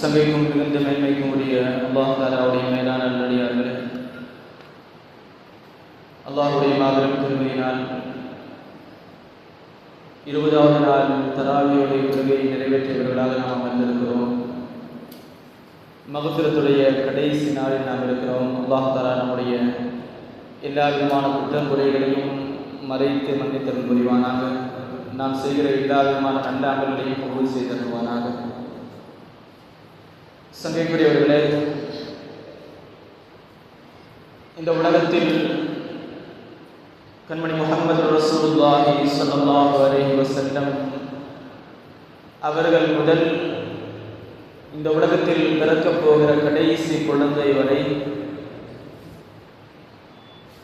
சபைக்கும் மிகுந்த மேன்மைக்கும் உரிய அல்லாஹ் தாலாவுடைய மேலான நல்லடியார்களே அல்லாஹுடைய மாபெரும் திருமையினால் இருபதாவது நாள் தராவியுடைய கொள்கையை நிறைவேற்றியவர்களாக நாம் வந்திருக்கிறோம் மகத்திரத்துடைய கடைசி நாளில் நாம் இருக்கிறோம். அல்லாஹ் தாலா நம்முடைய எல்லா விதமான குற்றம் குறைகளையும் மறைத்து மன்னித்தரும் புரிவானாக. நாம் செய்கிற எல்லா விதமான நல்ல அமல்களையும் கபூல் செய்து தருவானாக சங்கைக்குரியவர்களே இந்த உலகத்தில் கண்மணி முகமது ரசூல்லாஹி ஸல்லல்லாஹு அலைஹி வசல்லம் அவர்கள் முதல் இந்த உலகத்தில் பிறக்கப் போகிற கடைசி குழந்தை வரை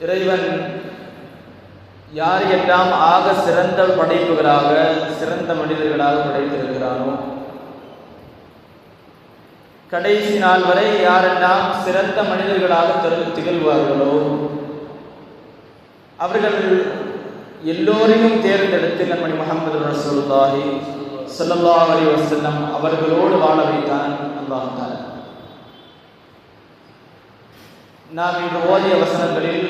இறைவன் யார் எல்லாம் ஆக சிறந்த படைப்புகளாக சிறந்த மனிதர்களாக படைத்திருக்கிறானோ கடைசி நாள் வரை யாரெல்லாம் சிறந்த மனிதர்களாக திகழ்வார்களோ அவர்கள் எல்லோரையும் தேர்ந்தெடுத்து கண்மணி முகமது ரசூல்லாஹி ஸல்லல்லாஹு அலி வசல்லம் அவர்களோடு வாழ வைத்தான் அல்லாஹால நாம் இன்று ஓதிய வசனங்களில்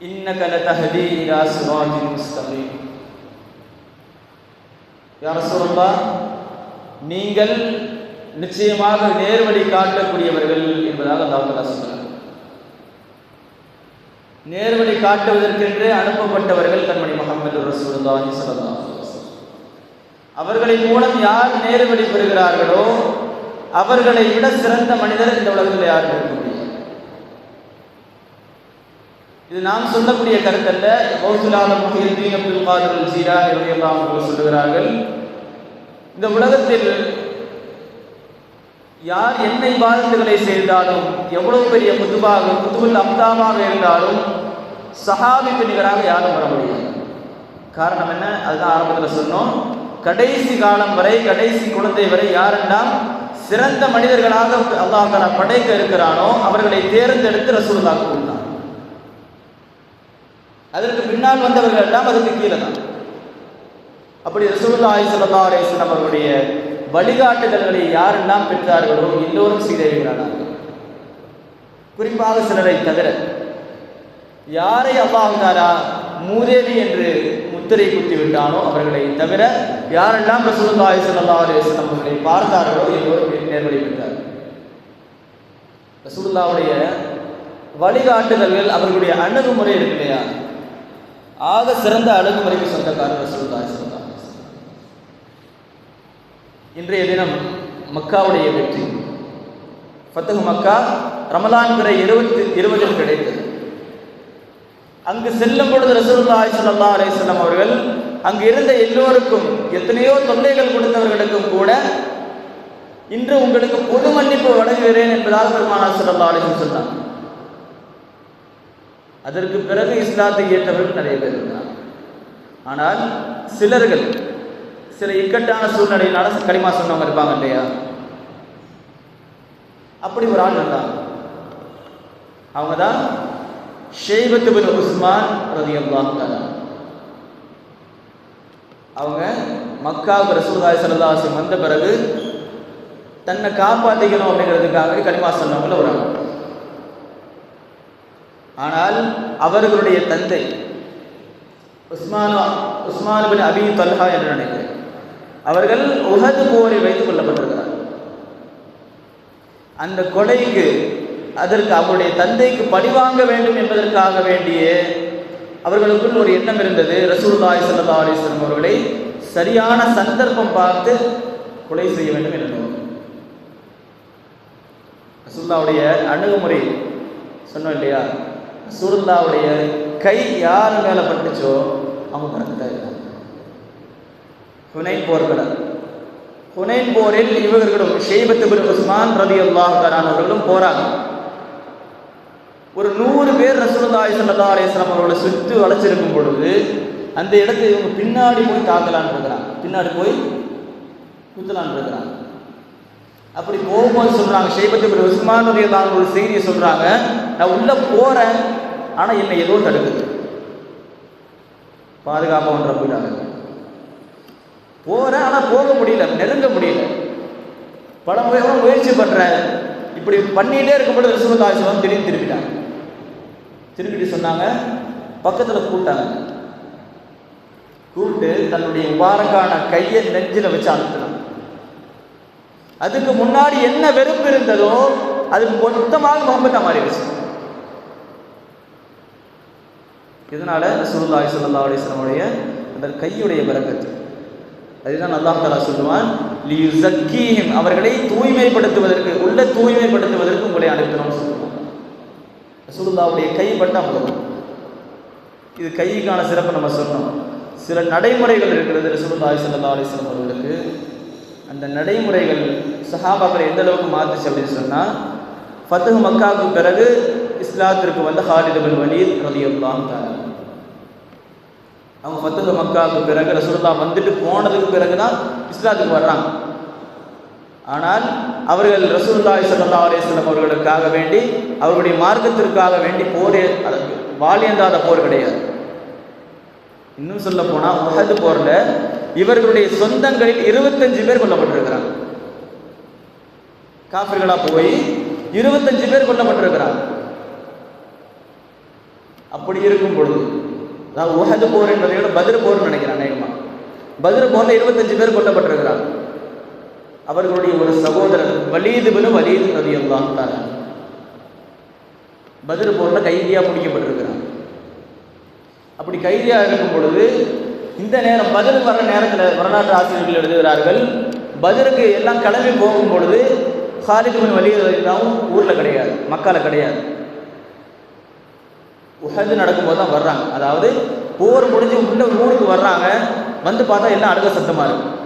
இன்ன லதஹதி இலா சிராஜின் முஸ்தகீம். யா ரசூலுல்லாஹ் நீங்கள் நிச்சயமாக நேர்வழி காட்டக்கூடியவர்கள் என்பதாக அல்லாஹ் சொல்கிறார் நேர்வழி காட்டுவதற்கென்று அனுப்பப்பட்டவர்கள் கண்மணி முகமது ரசூலுல்லாஹி ஸல்லல்லாஹு அவர்களின் மூலம் யார் நேர்வழி பெறுகிறார்களோ அவர்களை விட சிறந்த மனிதர் இந்த உலகத்தில் யாரும் இருக்க முடியும் இது நாம் சொல்லக்கூடிய கருத்தல்ல. கௌசுலாலம் முஹியத்தீன் அப்துல் காதர் ஜீரா இவர்கள் சொல்லுகிறார்கள் இந்த உலகத்தில் யார் என்ன இபாதத்துகளை செய்தாலும் எவ்வளவு பெரிய புதுவாக புதுவில் அம்தாமாக இருந்தாலும் சஹாபிக்கு நிகராக யாரும் வர முடியாது. காரணம் என்ன? அதுதான் ஆரம்பத்தில் சொன்னோம். கடைசி காலம் வரை கடைசி குழந்தை வரை யாரெல்லாம் சிறந்த மனிதர்களாக அல்லாஹ் படைக்க இருக்கிறானோ அவர்களை தேர்ந்தெடுத்து ரசூலாக கொடுத்தான் அதற்கு பின்னால் வந்தவர்கள் எல்லாம் அதுக்கு கீழே தான். அப்படி ரசூல்லா ஸல்லல்லாஹு அலிஸ்லாம் அவருடைய வழிகாட்டுதல்களை யாரெல்லாம் பெற்றார்களோ எல்லோரும் சீரழிகிறார்கள் குறிப்பாக சிலரை தவிர யாரை அப்பா தாரா மூதேவி என்று முத்திரை குத்தி விட்டானோ அவர்களை தவிர யாரெல்லாம் ரசூலுல்லாஹி ஸல்லல்லாஹு அலைஹி வஸல்லம் அவர்களை பார்த்தார்களோ எல்லோரும் நேர்வழி பெற்றார். ரசூலுல்லாவுடைய வழிகாட்டுதல்கள் அவர்களுடைய அணுகுமுறை இருக்கு இல்லையா? ஆக சிறந்த அணுகுமுறைக்கு சொந்தக்காரர் ரசூலுல்லாஹி ஸல்லல்லாஹு இன்றைய தினம் மக்காவுடைய வெற்றி. ஃபத்தகு மக்கா ரமலான் இருபத்தி இருபதில் கிடைத்தது. அங்கு செல்லும் பொழுது ரசூலுல்லாஹி ஸல்லல்லாஹு அலைஹி அவர்கள் அங்கு இருந்த எல்லோருக்கும் எத்தனையோ தொல்லைகள் கொடுத்தவர்களுக்கும் கூட இன்று உங்களுக்கு பொது மன்னிப்பு வழங்குகிறேன் என்பதாக பெருமானார் ஸல்லல்லாஹு அலைஹி சொன்னார். அதற்கு பிறகு இஸ்லாத்தை ஏற்றவர்கள் நிறைய பேர் இருந்தார் ஆனால் சிலர்கள் சில இக்கட்டான சூழ்நிலையினால களிமா சொன்னவங்க இருப்பாங்க இல்லையா? அப்படி ஒரு ஆள் இருந்தாங்க அவங்க தான் ஷேபத்து பின் உஸ்மான் ரதி வாங்க அவங்க மக்காவுக்கு ரசூல்லாய் சல்லாஹம் வந்த பிறகு தன்னை காப்பாற்றிக்கணும் அப்படிங்கிறதுக்காக களிமா சொன்னவங்கள ஒரு ஆள். ஆனால் அவர்களுடைய தந்தை Usman Usman bin Abi Talha என்று நினைக்கிறேன். அவர்கள் உகது போரை வைத்துக் கொள்ளப்பட்டிருக்கிறார். அந்த கொலைக்கு அதற்கு அவருடைய தந்தைக்கு பழிவாங்க வேண்டும் என்பதற்காக வேண்டிய அவர்களுக்குள் ஒரு எண்ணம் இருந்தது. ரசூல்லாய் சல்லா அலிஸ்லம் அவர்களை சரியான சந்தர்ப்பம் பார்த்து கொலை செய்ய வேண்டும் என்று ரசூல்லாவுடைய அணுகுமுறை சொன்னோம் இல்லையா? ரசூல்லாவுடைய கை யார் மேலே பட்டுச்சோ அவங்க பறந்துட்டாங்க ஹுனைன் போர்க்களம் ஹுனைன் போரில் இவர்களும் ஷெய்பத்து பின் உஸ்மான் ரதி அல்லாஹ் அவர்களும் போறாங்க ஒரு நூறு பேர் ரசூலுல்லாஹி ஸல்லல்லாஹு அலைஹி வஸல்லம் அவர்களை சுற்றி வளைச்சிருக்கும் பொழுது அந்த இடத்தை இவங்க பின்னாடி போய் தாக்கலான்னு இருக்கிறாங்க. பின்னாடி போய் குத்தலான்னு இருக்கிறாங்க. அப்படி போகும்போது சொல்றாங்க. ஷெய்பத்து பின் உஸ்மான் ரதி ஒரு செய்தியை சொல்றாங்க. நான் உள்ள போறேன். ஆனா என்னை ஏதோ தடுக்குது. பாதுகாப்பாக ஒன்றை போயிட்டாங்க. போகிறேன் ஆனால் போக முடியல நெருங்க முடியல. பல முறை முயற்சி பண்றேன் இப்படி பண்ணிட்டே இருக்கும்போது ரிசுவத் ஆசிரம் திடீர்னு திருப்பிட்டாங்க திருப்பிட்டு சொன்னாங்க பக்கத்தில் கூப்பிட்டாங்க. கூப்பிட்டு தன்னுடைய முபாரக்கான கையை நெஞ்சில் வச்சு அழுத்தினாங்க அதுக்கு முன்னாடி என்ன வெறுப்பு இருந்ததோ அது மொத்தமாக முகமதா மாறிடுச்சு. இதனால ரசூலுல்லாஹி ஸல்லல்லாஹு அலைஹி அந்த கையுடைய பரக்கத்து அதுதான் அல்லாஹ் தஆலா சொல்லுவான் லியுஸக்கீஹிம் அவர்களை தூய்மைப்படுத்துவதற்கு உள்ள தூய்மைப்படுத்துவதற்கு உங்களை அனுப்பினோம் சொல்லுவான் ரசூலுல்லாஹ்வுடைய கை போதும் இது கைக்கான சிறப்பை நம்ம சொன்னோம். சில நடைமுறைகள் இருக்கிறது ரசூலுல்லாஹி ஸல்லல்லாஹு அலைஹி வஸல்லம் அவர்களுக்கு. அந்த நடைமுறைகள் சஹாபாக்களை எந்த அளவுக்கு மாத்துச்சு அப்படின்னு சொன்னா ஃபத்ஹு மக்காவுக்கு பிறகு இஸ்லாத்திற்கு வந்த ஹாலிதபின் வலீத் ரலியல்லாஹு தஆலா அவங்க ஃபத்ஹு மக்காவுக்கு பிறகு ரசூல்லா வந்துட்டு போனதுக்கு பிறகு தான் இஸ்லாத்துக்கு வர்றாங்க. ஆனால் அவர்கள் ரசூலுல்லாஹி சல்லா அலைஹி அவர்களுக்காக வேண்டி அவர்களுடைய மார்க்கத்திற்காக வேண்டி போரே வாலியந்தாத போர் கிடையாது. இன்னும் சொல்ல போனால் உஹது போர்ல இவர்களுடைய சொந்தங்களில் இருபத்தஞ்சு பேர் கொல்லப்பட்டிருக்கிறாங்க. காஃபிர்களா போய் இருபத்தஞ்சு பேர் கொல்லப்பட்டிருக்கிறாங்க. அப்படி இருக்கும் பொழுது அதாவது உஹது போர் என்பதை விட பதிர் போர்னு நினைக்கிறேன் அநேகமாக பதிர் போரில் இருபத்தஞ்சு பேர் கொல்லப்பட்டிருக்கிறாங்க. அவர்களுடைய ஒரு சகோதரர் வலீது பின் வலீது நதி எல்லாம் போரில் கைதியாக கைதியா பிடிக்கப்பட்டிருக்கிறாங்க. அப்படி கைதியாக இருக்கும் பொழுது இந்த நேரம் பதில் வர நேரத்தில் வரலாற்று ஆசிரியர்கள் எழுதுகிறார்கள் பதிலுக்கு எல்லாம் கிளம்பி போகும் பொழுது ஹாலித் பின் வலீது ஊரில் கிடையாது மக்கால கிடையாது. உஹது நடக்கும்போது தான் வர்றாங்க. அதாவது போர் முடிஞ்சு உள்ள ஊருக்கு வர்றாங்க. வந்து பார்த்தா எல்லாம் அழுக சத்தமாக இருக்கும்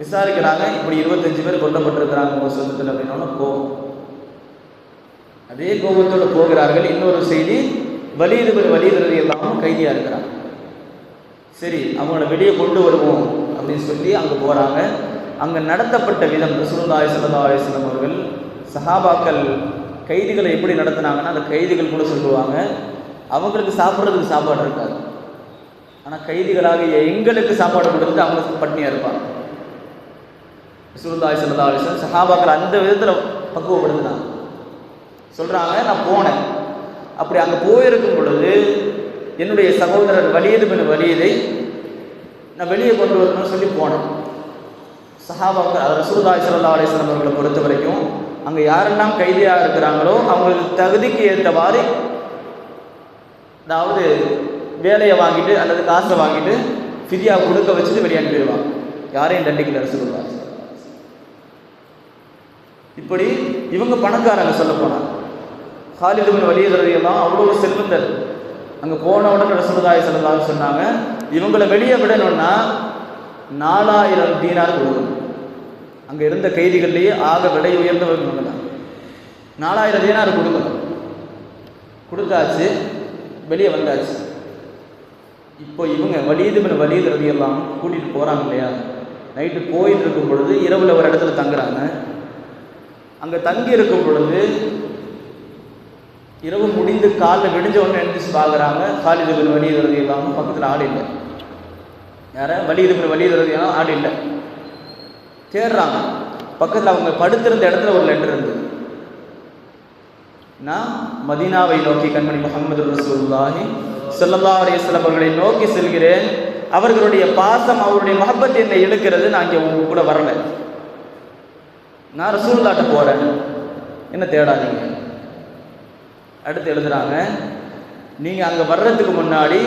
விசாரிக்கிறாங்க இப்படி இருபத்தஞ்சு பேர் கொல்லப்பட்டிருக்கிறாங்க உங்கள் சொந்தத்தில் அப்படின்னா கோபம். அதே கோபத்தோடு போகிறார்கள். இன்னொரு செய்தி வலிது வலிதுறது எல்லாமும் கைதியாக இருக்கிறாங்க. சரி அவங்கள வெளியே கொண்டு வருவோம் அப்படின்னு சொல்லி அங்கே போகிறாங்க அங்கே நடத்தப்பட்ட விதம் சுருந்தாய் ஸல்லல்லாஹு அவர்கள் சஹாபாக்கள் கைதிகளை எப்படி நடத்தினாங்கன்னா அந்த கைதிகள் கூட சொல்லுவாங்க அவங்களுக்கு சாப்பிட்றதுக்கு சாப்பாடு இருக்காது. ஆனால் கைதிகளாகிய எங்களுக்கு சாப்பாடு கொடுத்து அவங்க பட்னியாக இருப்பாங்க. சுருந்தாய் ஸல்லல்லாஹு அலைஹி சஹாபாக்கள் அந்த விதத்தில் பக்குவப்படுத்தினாங்க. சொல்கிறாங்க நான் போனேன். அப்படி அங்கே போயிருக்கும் பொழுது என்னுடைய சகோதரர் வலியது பின் வலியதை நான் வெளியே கொண்டு வரணும்னு சொல்லி போனேன். சஹாபாக்கள் அது ரசூலுல்லாஹி ஸல்லல்லாஹு அலைஹி அவர்களை பொறுத்த வரைக்கும் அங்கே யாரெல்லாம் கைதியாக இருக்கிறாங்களோ அவங்களுக்கு தகுதிக்கு ஏற்றவாறு அதாவது வேலையை வாங்கிட்டு அல்லது காசை வாங்கிட்டு ஃபிதியா கொடுக்க வச்சுட்டு வெளியே அனுப்பிடுவாங்க யாரையும் தண்டிக்கல ரசூலுல்லாஹி இப்படி இவங்க பணக்காரங்க சொல்ல போனாங்க ஹாலிதுபின் வலியுறுதியெல்லாம் அவ்வளோ செல்வந்தர். அங்கே போன உடனே ரசூலுல்லாஹி செல்லலாம் சொன்னாங்க இவங்களை வெளியே விடணும்னா நாலாயிரம் தீனார் கொடுக்கணும் அங்கே இருந்த கைதிகள்லேயே ஆக விலை உயர்ந்தவர்கள் தான். நாலாயிரம் தீனார் கொடுக்கணும் கொடுத்தாச்சு. வெளியே வந்தாச்சு. இப்போ இவங்க வலியுதுபின் வலியுது எல்லாம் கூட்டிகிட்டு போகிறாங்க இல்லையா? நைட்டு போயிட்டு இருக்கும் பொழுது இரவில் ஒரு இடத்துல தங்குறாங்க. அங்கே தங்கி இருக்கும் பொழுது இரவு முடிந்து காலில் விடிஞ்ச உடனே எழுந்திரிச்சு பார்க்குறாங்க காலிது பின் வலி இல்லாமல் பக்கத்தில் ஆள் இல்லை. யார? வலி பின் வலி எழுதி ஆடு இல்லை. தேடுறாங்க. பக்கத்தில் அவங்க படுத்திருந்த இடத்துல ஒரு லெட்டர் இருந்தது. நான் மதீனாவை நோக்கி கண்மணி முகமது ரசூல்லாஹி சொல்லல்லா அலைஹி சிலபர்களை அவர்களை நோக்கி செல்கிறேன். அவர்களுடைய பாசம் அவருடைய மஹப்பத் என்னை இழுக்கிறது. நான் இங்கே உங்க கூட வரல. நான் ரசூல்லாட்ட போகிறேன் என்ன தேடாதீங்க. அடுத்து எழுதுறாங்க நீங்கள் அங்கே வர்றதுக்கு முன்னாடி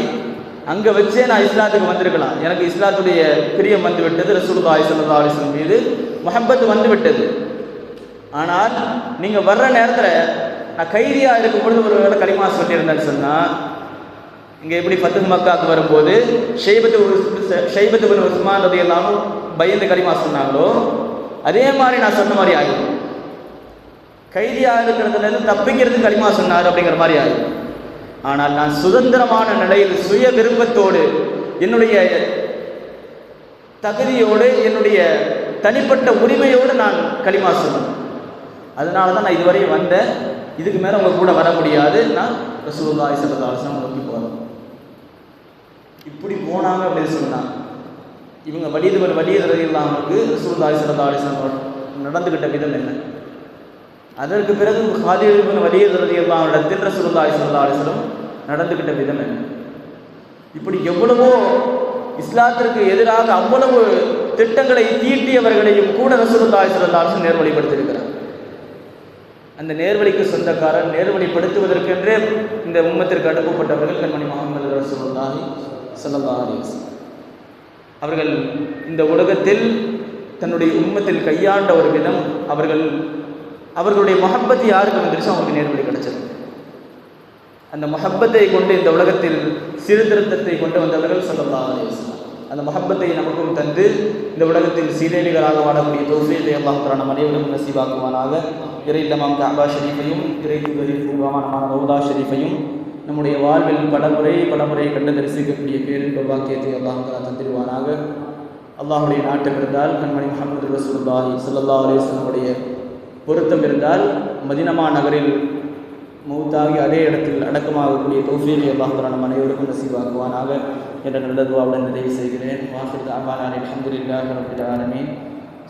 அங்கே வச்சே நான் இஸ்லாத்துக்கு வந்திருக்கலாம். எனக்கு இஸ்லாத்துடைய பிரியம் வந்து விட்டது. ரசூல்லா இஸ்லா அலிஸ்லம் மீது முஹப்பத் வந்து விட்டது. ஆனால் நீங்கள் வர்ற நேரத்தில் நான் கைதியாக இருக்கும் பொழுது ஒரு வேளை களிமா சொல்லியிருந்தேன்னு சொன்னால் இங்கே எப்படி பத்து மக்காவுக்கு வரும்போது ஷெய்பத்து ஷெய்பத்து பின் உஸ்மான் ரதி எல்லாமும் பயந்து களிமா சொன்னாங்களோ அதே மாதிரி நான் சொன்ன மாதிரி ஆகிடும் கைதியாக இருக்கிறதுலேருந்து தப்பிக்கிறது களிமா சொன்னார் அப்படிங்கிற மாதிரி ஆகும் ஆனால் நான் சுதந்திரமான நிலையில் சுய விருப்பத்தோடு என்னுடைய தகுதியோடு என்னுடைய தனிப்பட்ட உரிமையோடு நான் களிமா சொன்னேன். அதனால தான் நான் இதுவரை வந்தேன். இதுக்கு மேலே உங்கள் கூட வர முடியாது. நான் ரசூல்லா ஸல்லல்லாஹு அலைஹி நோக்கி போகிறோம் இப்படி போனாங்க அப்படின்னு சொன்னாங்க இவங்க வலிது வலியுறது இல்லாமலுக்கு ரசூல்லா ஸல்லல்லாஹு அலைஹி நடந்துக்கிட்ட நடந்துகிட்ட விதம் என்ன? அதற்கு பிறகு ஹாலிபின் வலியுறுதி எல்லாம் இடத்தில் ரசூலுல்லாஹி ஸல்லல்லாஹு அலைஹி நடந்துகிட்ட விதம் என்ன? இப்படி எவ்வளவோ இஸ்லாத்திற்கு எதிராக அவ்வளவு திட்டங்களை தீட்டியவர்களையும் கூட ரசூலுல்லாஹி ஸல்லல்லாஹு அலைஹி வஸல்லம் நேர்வழிப்படுத்தியிருக்கிறார் அந்த நேர்வழிக்கு சொந்தக்காரர் நேர்வழிப்படுத்துவதற்கென்றே இந்த உம்மத்திற்கு அனுப்பப்பட்டவர்கள் கண்மணி முகமது ரசூலுல்லாஹி ஸல்லல்லாஹு அவர்கள் இந்த உலகத்தில் தன்னுடைய உம்மத்தில் கையாண்ட ஒரு விதம் அவர்கள் அவர்களுடைய மகப்பத்தை யாருக்கு வந்துருச்சோ அவங்களுக்கு நேர்வழி கிடைச்சது. அந்த மொஹப்பத்தை கொண்டு இந்த உலகத்தில் சீர்திருத்தத்தை கொண்டு வந்தவர்கள் ஸல்லல்லாஹு அந்த மொஹப்பத்தை நமக்கும் தந்து இந்த உலகத்தில் சீரேலிகளாக வாழக்கூடிய தௌஃபீத்தை அல்லாஹ் மனைவிடம் நம் அனைவரும் இறை இல்லமாம் காபா ஷரீஃபையும் இறை தூதரின் பூர்வமான ரவுதா ஷரீஃபையும் நம்முடைய வாழ்வில் பலமுறை பலமுறை கண்டு தரிசிக்கக்கூடிய பேரின்ப வாக்கியத்தை அல்லாஹ் தந்திருவானாக அல்லாஹுடைய நாட்டம் இருந்தால் கண்மணி முகமது ரசூல்லாஹி ஸல்லல்லாஹு அலிஸ்லமுடைய பொருத்தம் இருந்தால் மதினமா நகரில் மூத்தாகி அதே இடத்தில் அடக்கமாகக்கூடிய தௌஃபீகை அல்லாஹ் மனைவருக்கும் நம் அனைவருக்கும் என்ற நல்லதுவாவுடன் நிறைவு செய்கிறேன். வாசல் அமானான் அல்ஹம்துலில்லாஹி ரப்பில் ஆலமீன்.